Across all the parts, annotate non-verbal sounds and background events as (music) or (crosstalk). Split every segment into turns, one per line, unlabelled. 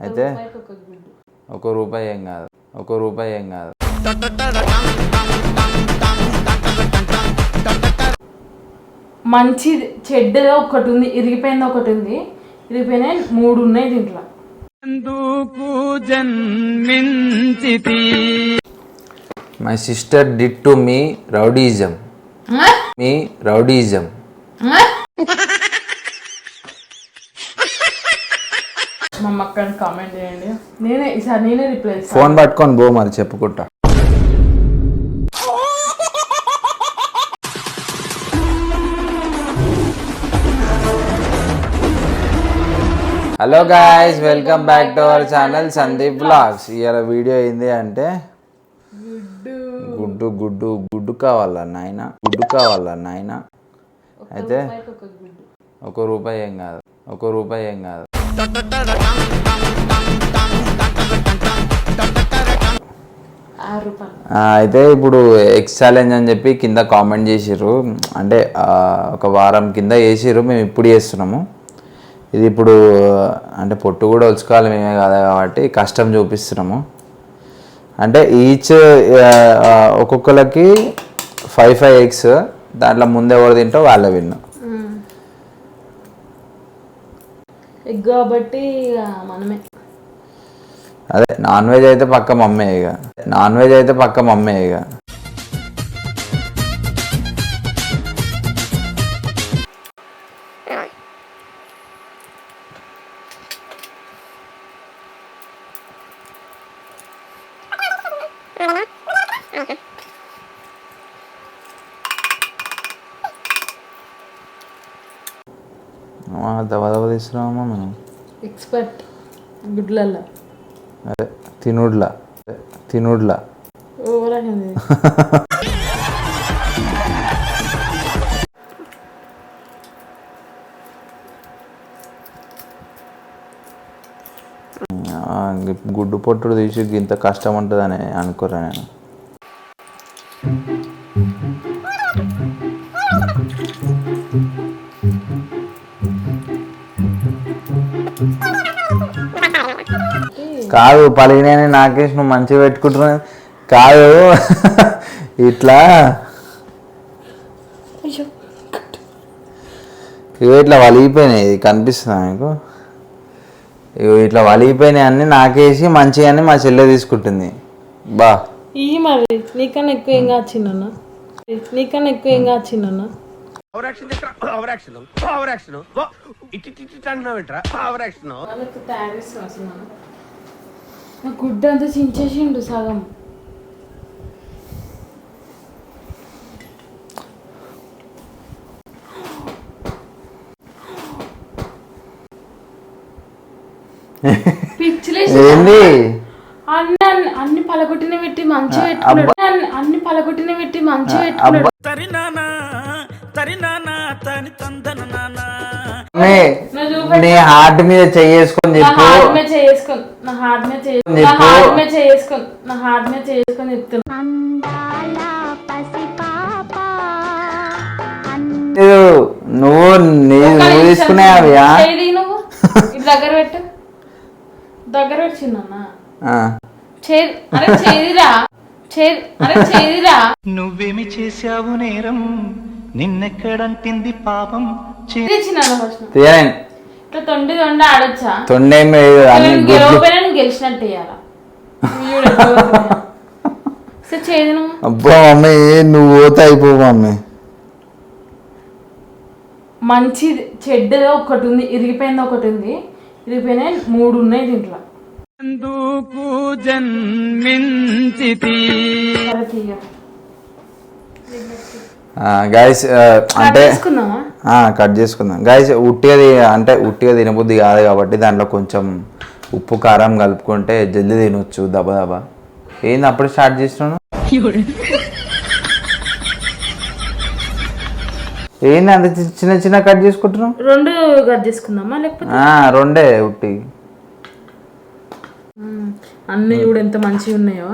అయితే
ఒక
రూపాయి ఏం కాదు ఒక రూపాయి ఏం కాదు
మంచి చెడ్డదో ఒకటి ఉంది ఇరిగిపోయింది ఒకటి ఉంది ఇరిగిపోయినాయి మూడు ఉన్నాయి దీంట్లో
my sister did to me rowdyism me rowdyism
మా కామెంట్ చేయండి నేనే ఈసారి నేనే రిప్లై
ఫోన్ పట్టుకొని పో మరి చెప్పుకుంటా hello guys welcome back to our channel Sandeep blogs ఇవాళ వీడియో ఏంది అంటే గుడ్డు గుడ్డు గుడ్డు కావాలా నాయన గుడ్డు కావాలా నాయన అయితే
ఒక
రూపాయి ఏం కాదు ఒక రూపాయి ఏం కాదు అయితే ఇప్పుడు ఎక్స్ ఛాలెంజ్ అని చెప్పి కింద కామెంట్ చేసిర్రు అంటే ఒక వారం కింద వేసిర్రు మేము ఇప్పుడు చేస్తున్నాము ఇది ఇప్పుడు అంటే పొట్టు కూడా వచ్చుకోవాలి మేమే కదా కాబట్టి కష్టం చూపిస్తున్నాము అంటే ఈచ్ ఒక్కొక్కరికి ఫైవ్ ఫైవ్ ఎగ్స్ దాంట్లో ఎవరు తింటో వాళ్ళే విన్నాం
ఎగ్ కాబట్టి మనమే
అదే నాన్ వెజ్ అయితే పక్క మమ్మే ఇక నాన్ వెజ్ అయితే పక్క మమ్మే ఇక
ఎక్స్పర్ట్ గుడ్లల్లో
అదే తినుడ్ల తినుడ్ల గుడ్డు పొట్టుడు తీసి ఇంత కష్టం ఉంటుందని అనుకోరా నేను కాదు పలిగినాయని నాకేష్ నువ్వు మంచిగా పెట్టుకుంటున్నా కాదు ఇట్లా ఇవి ఇట్లా వలిగిపోయినాయి ఇది కనిపిస్తుందా మీకు ఇవి ఇట్లా వలిగిపోయినాయి అన్ని నాకేసి మంచిగా అని మా చెల్లె తీసుకుంటుంది బా
ఈ మరి నీకన్నా ఎక్కువ ఏం కాచిందన్న నీకన్నా ఎక్కువ ఏం
కాచిందన్న అవరాక్షన్ అవరాక్షన్ ఇట్ ఇట్ అంటున్నావు
అవరాక్షన్ గుడ్డ అంతా చించేసిండు సగం
ఏంది
అన్ని అన్ని పలగొట్టిన పెట్టి మంచి పెట్టుకున్నాడు అన్ని పలగొట్టిన పెట్టి మంచి పెట్టుకున్నాడు
తరి
నానా తరి నానా తని తందన నానా
నీ హార్ట్ మీద చెయ్యేసుకొని చెప్పు
హార్ట్ మీద చెయ్యేసుకొని నా హార్ట్ మీద చేసుకుని నా హార్ట్ మీద చేసుకుని నా మీద చేసుకుని
నువ్వు నువ్వు
నువ్వు దగ్గర పెట్టు దగ్గర పెట్టిందన్న
నువ్వేమి చేసావు నేరం నిన్నెక్కడంటింది పాపం
చేది చిన్న తొండి తొండి ఆడొచ్చా
తొండేం
గెలవపోయినా గెలిచినట్టు ఇయ్యాలా
అబ్బా మమ్మీ నువ్వు పోతే అయిపోవు మమ్మీ
మంచి చెడ్డది ఒకటి ఉంది ఇరిగిపోయింది ఒకటి ఉంది ఇరిగిపోయినా మూడు ఉన్నాయి దీంట్లో ఎందుకు జన్మించితి
గాయస్ అంటే కట్ చేసుకుందాం గాయస్ ఉట్టిగా అంటే ఉట్టిగా తినబుద్ధి కాదు కాబట్టి దాంట్లో కొంచెం ఉప్పు కారం కలుపుకుంటే జల్దీ తినొచ్చు దబ దబా ఏంది అప్పుడు స్టార్ట్ చేసినాను ఏంది అంత చిన్న చిన్న కట్ చేసుకుంటున్నాం
రెండు కట్ చేసుకుందామా లేకపోతే
రెండే ఉట్టి
అన్నీ కూడా ఎంత మంచిగా ఉన్నాయో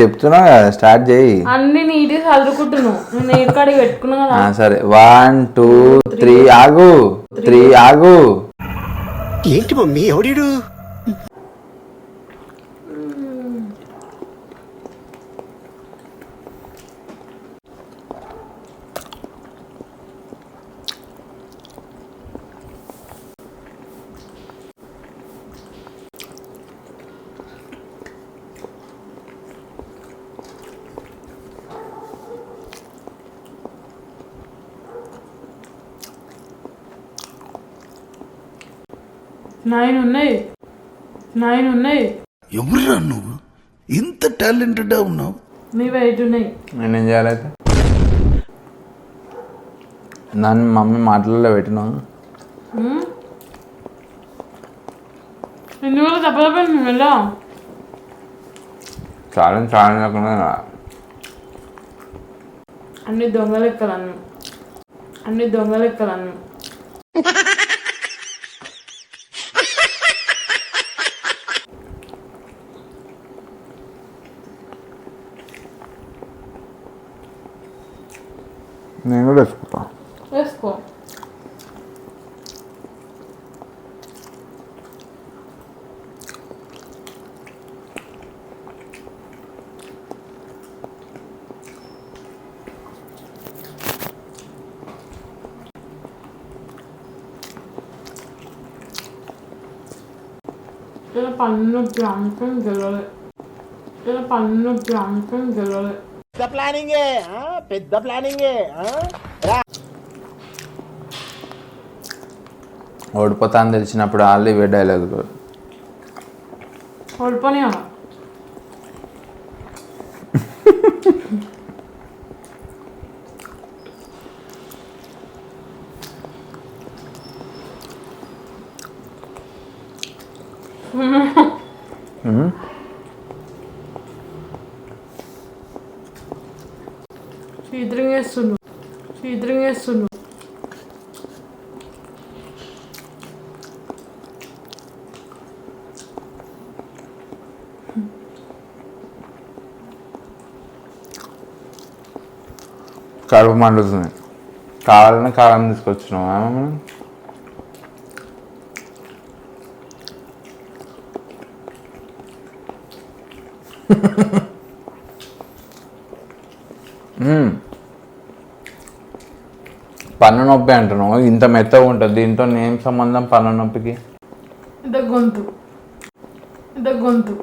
చెప్తున్నా స్టార్ట్ చేయి
అన్ని నీటి చదువుకుంటున్నావు నేను పెట్టుకున్నా కదా
సరే వన్ టూ త్రీ ఆగు త్రీ ఆగు
ఏంటి మమ్మీ ఎవడీడు
నైన్ ఉన్నాయి నైన్ ఉన్నాయి
ఎవరు నువ్వు ఇంత టాలెంటెడ్ ఉన్నావు
నీవి ఎయిట్ ఉన్నాయి
నేను ఏం చేయాలైతే నన్ను మమ్మీ మాటలలో పెట్టినా
ఎందువల్ల తప్పదపడి నువ్వు వెళ్ళా
చాలా చాలా లేకుండా
అన్ని దొంగలెక్కలన్ను అన్ని దొంగలెక్కలన్ను non riesco qua.
Riesco. Della panno
bianco, della panno bianco, della... த பிளானிங்கு ஆ పెద్ద ప్లానింగే
ఓడిపోతా అని తెలిసినప్పుడు ఆల్రెడీ ఇవే డైలాగులు
ఓడిపోయా
కడుపు మండుతుంది కావాలని కారం తీసుకొచ్చినావా పన్ను నొప్పి అంటున్నావు ఇంత మెత్తగా ఉంటుంది దీంతో ఏం సంబంధం పన్ను నొప్పికి
గొంతు గొంతు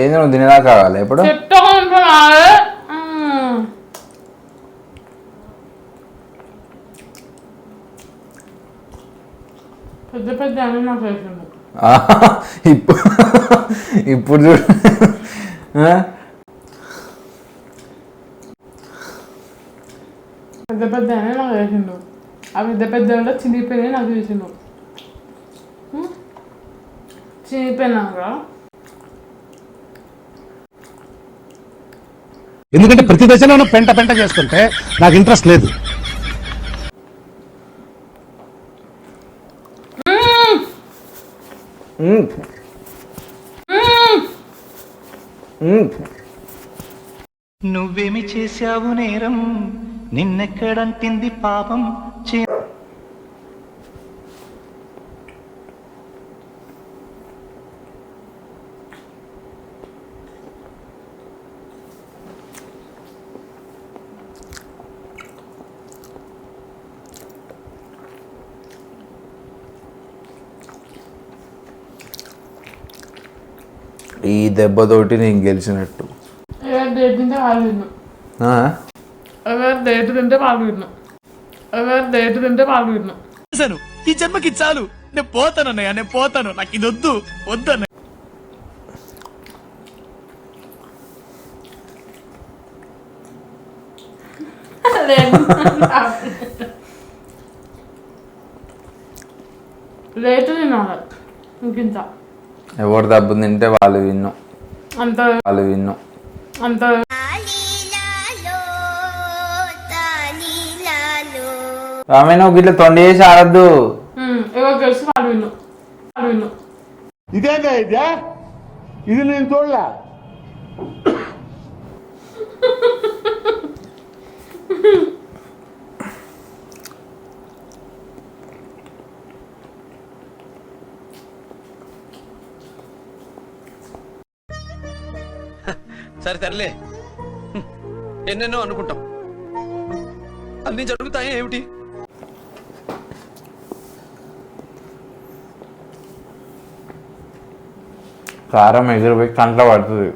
ఏంది నువ్వు తినేదాకా కావాలి ఇప్పుడు
పెద్ద పెద్ద నాకు
ఇప్పుడు ఇప్పుడు చూడు
పెద్ద పెద్ద అనే నాకు చేసిండు ఆ పెద్ద పెద్ద చిన్నపెన్నే నాకు చేసిండు చినిగిపోయినాక
ఎందుకంటే ప్రతి దశలోనూ పెంట పెంట చేస్తుంటే నాకు ఇంట్రెస్ట్ లేదు
నువ్వేమి చేశావు నేరం నిన్నెక్కడంటింది పాపం
ఈ దెబ్బతోటి నేను గెలిచినట్టు
ఎవరు
ఈ జన్మకి చాలు నేను పోతాను నేను పోతాను నాకు ఇది వద్దు వద్దు
రేటు తినాలి (laughs)
ఎవరు దబ్బు తింటే వాళ్ళు విన్ను
అంత
వాళ్ళు విన్ను
అంత
రామే నువ్వు గిట్ల తొండి చేసి ఆడద్దు
ఎవరు విన్ను వాళ్ళు విన్ను
ఇదే ఇది నేను చూడలే Hmm. (laughs)
సరే సరేలే ఎన్నెన్నో అనుకుంటాం అన్ని జరుగుతాయి ఏమిటి
కారం ఎగిరిపోయి కంట్లో పడుతుంది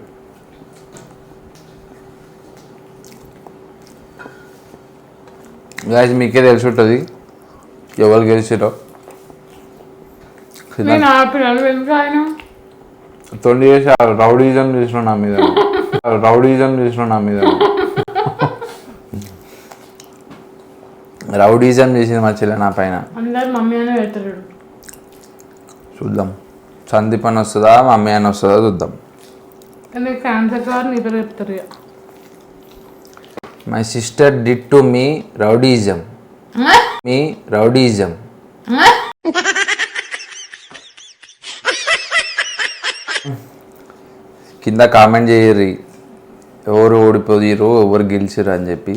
గాయ మీకే తెలిసి ఉంటుంది ఎవరు గెలిచిరో తొండి చేసి రౌడీజం చేసిన మీద రౌడీజం చేసిన నా మీద రౌడీజం చేసింది మా చెల్లె నా పైన చూద్దాం సందీప్ అని వస్తుందా మమ్మీ అని వస్తుందా చూద్దాం my sister did to me rowdyism me (laughs) rowdyism (laughs) కింద కామెంట్ చేయర్రి ఎవరు ఓడిపోయిరో ఎవరు గెలిచిరు అని చెప్పి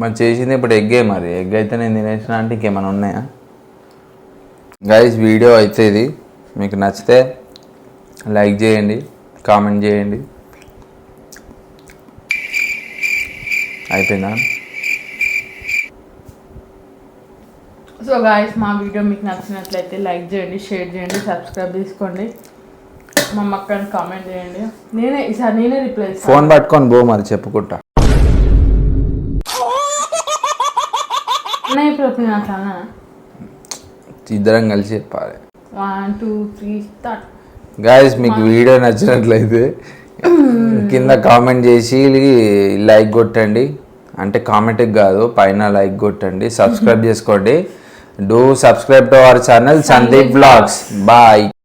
మరి చేసింది ఇప్పుడు ఎగ్గే మరి ఎగ్ అయితే నేను తినేసిన అంటే ఇంకేమైనా ఉన్నాయా గైస్ వీడియో అయితే ఇది మీకు నచ్చితే లైక్ చేయండి కామెంట్ చేయండి అయిపోయిందా
సో గాయస్ మా వీడియో మీకు నచ్చినట్లయితే లైక్ చేయండి షేర్ చేయండి సబ్స్క్రైబ్ చేసుకోండి మా మక్కని కామెంట్ చేయండి నేనే ఈసారి నేనే రిప్లై
ఫోన్ పట్టుకొని బో మరి చెప్పుకుంటా
నేను ఇప్పుడు అట్లా
ఇద్దరం కలిసి చెప్పాలి
one two three start
guys మీకు వీడియో నచ్చినట్లయితే కింద కామెంట్ చేసి లైక్ కొట్టండి అంటే కామెంట్కి కాదు పైన లైక్ కొట్టండి సబ్స్క్రైబ్ (laughs) చేసుకోండి Do subscribe to our channel Sandeep Vlogs. Bye.